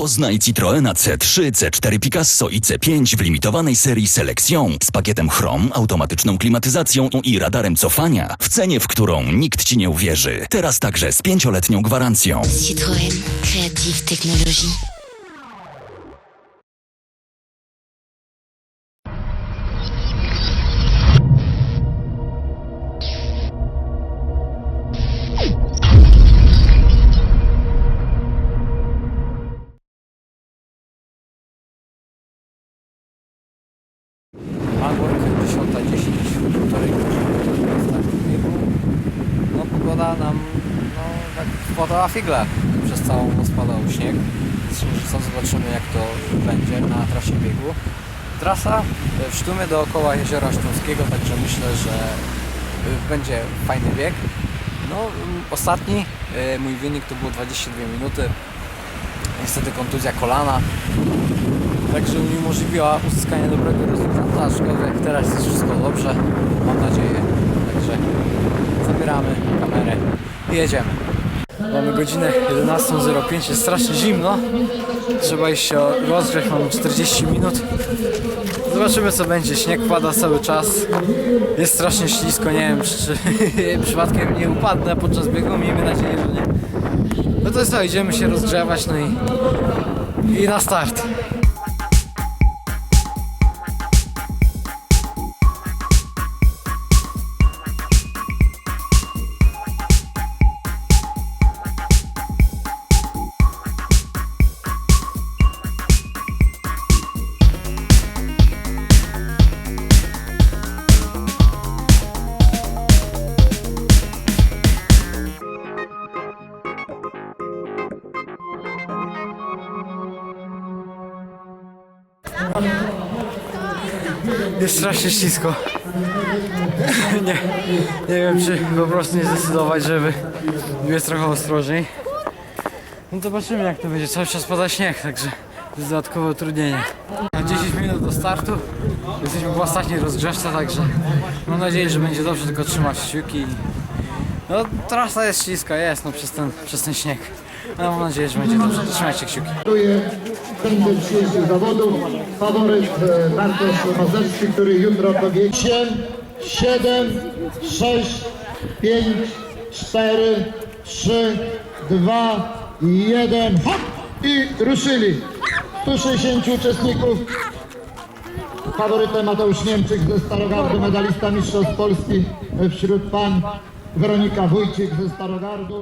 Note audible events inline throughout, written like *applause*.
Poznaj Citroena C3, C4 Picasso i C5 w limitowanej serii Selection z pakietem Chrom, automatyczną klimatyzacją i radarem cofania w cenie, w którą nikt Ci nie uwierzy. Teraz także z pięcioletnią gwarancją. Citroën, créative technologie. Podała figle. Przez całą noc padał śnieg. Zresztą zobaczymy jak to będzie na trasie biegu. Trasa e, w sztumie dookoła Jeziora Śląskiego, także myślę, że e, będzie fajny bieg. No, ostatni e, mój wynik to było 22 minuty. Niestety kontuzja kolana, Także uniemożliwiła uzyskanie dobrego rezultatu, aczkolwiek teraz jest wszystko dobrze, mam nadzieję. Także zabieramy kamerę i jedziemy. Mamy godzinę 11.05, jest strasznie zimno. Trzeba iść się rozgrzać, mamy 40 minut. Zobaczymy co będzie, śnieg pada cały czas. Jest strasznie ślisko, nie wiem czy *laughs* przypadkiem nie upadnę podczas biegu, miejmy nadzieję, że nie. No to co, idziemy się rozgrzewać, no i, i na start. Jest strasznie ślisko. *laughs* nie, nie wiem czy po prostu nie zdecydować, żeby jest trochę ostrożniej. No zobaczymy jak to będzie. Cały czas pada śnieg, także jest dodatkowe utrudnienie. Na 10 minut do startu. Jesteśmy w ostatniej rozgrzewce, także mam nadzieję, że będzie dobrze, tylko trzymać kciuki. No trasa jest śliska, jest no przez ten, przez ten śnieg. Ale mam nadzieję, że będzie dobrze. Trzymajcie kciuki. Sędziom dzisiejszych zawodów. Faworyt e, Bartosz Mazerski, który jutro powie 8, 7, 6, 5, 4, 3, 2, 1, hop! I ruszyli. 160 uczestników. Faworytem Mateusz Niemczyk ze Starogardu, medalista Mistrzostw Polski wśród pań. Weronika Wójcik ze Starogardu.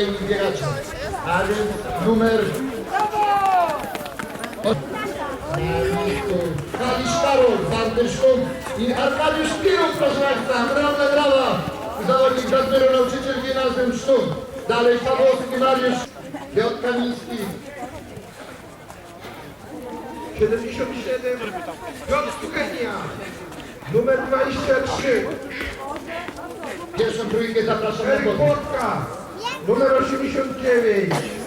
Jarek kolejnych biegaczy. A więc numer... Kalisz Karol, Bartosz Szum i Arkadiusz Pirów, proszę Państwa. Ogromne brawa. Zawodnik Radmiro, nauczyciel gimnazjum Sztum. Dalej Pawłowski Mariusz, Piotr Kamiński. 77 Piotr Stuchenia numer 23 Pierwszą trójkę zapraszam podwórko. Płotka numer 89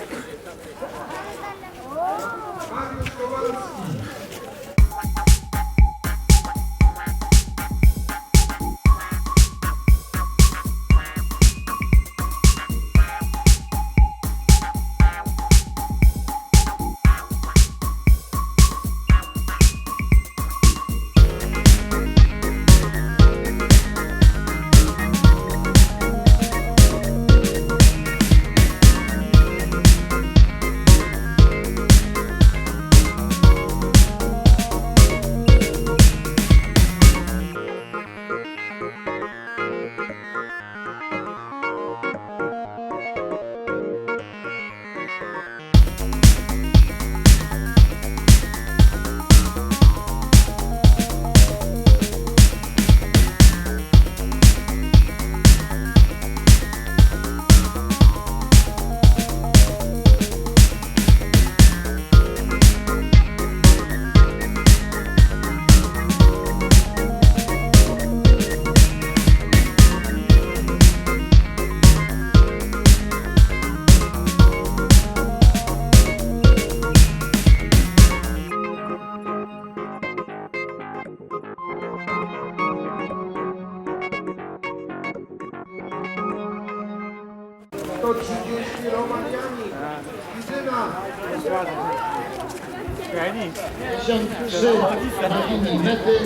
53 na linii mety.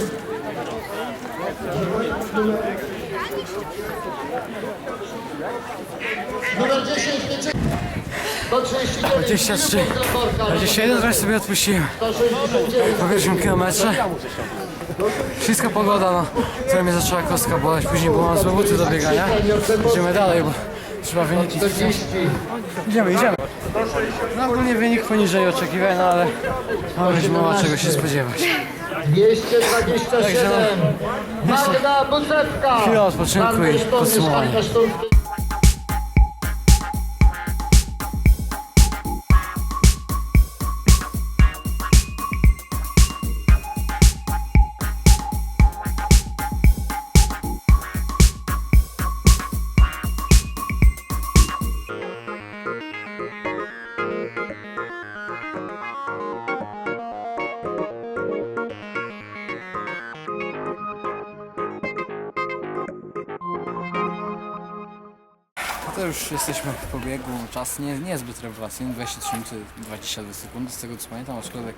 Numer 10 Wyczek. 139 23. Zaporka. 21 razy sobie odpuściłem 169 po pierwszym kilometrze. Wszystko pogoda, no. Trochę mnie zaczęła kostka boleć, później złe buty do biegania. Idziemy dalej, bo trzeba wyniki 40 Idziemy, idziemy. No ogólnie wynik poniżej oczekiwań, no ale może mało czego się spodziewać. 227 Magda Bucewka Chwila odpoczynku i podsumowanie. To już jesteśmy w pobiegu, czas nie, niezbyt rewelacyjny, 23 minuty 22 sekundy z tego co pamiętam, aczkolwiek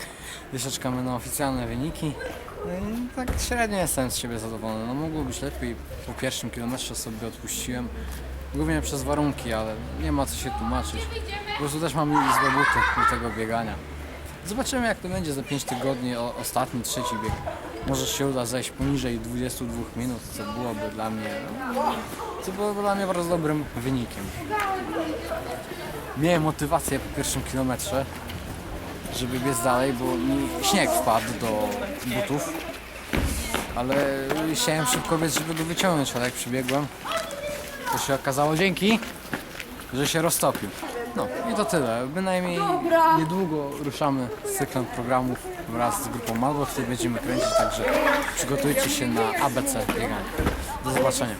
jeszcze czekamy na oficjalne wyniki. No i tak średnio jestem z siebie zadowolony, no mogło być lepiej, po pierwszym kilometrze sobie odpuściłem, głównie przez warunki, ale nie ma co się tłumaczyć. Po prostu też mam złe buty do tego biegania. Zobaczymy jak to będzie za 5 tygodni, o, ostatni, trzeci bieg. Może się uda zejść poniżej 22 minut, co byłoby dla mnie, co byłoby dla mnie bardzo dobrym wynikiem. Miałem motywację po pierwszym kilometrze, żeby biec dalej, bo mi śnieg wpadł do butów, ale chciałem szybko biec, żeby go wyciągnąć, ale jak przybiegłem, to się okazało dzięki, że się roztopił. No i to tyle. Bynajmniej niedługo ruszamy z cyklem programów wraz z grupą Malbo, w której będziemy kręcić, także przygotujcie się na ABC bieganie. Do zobaczenia.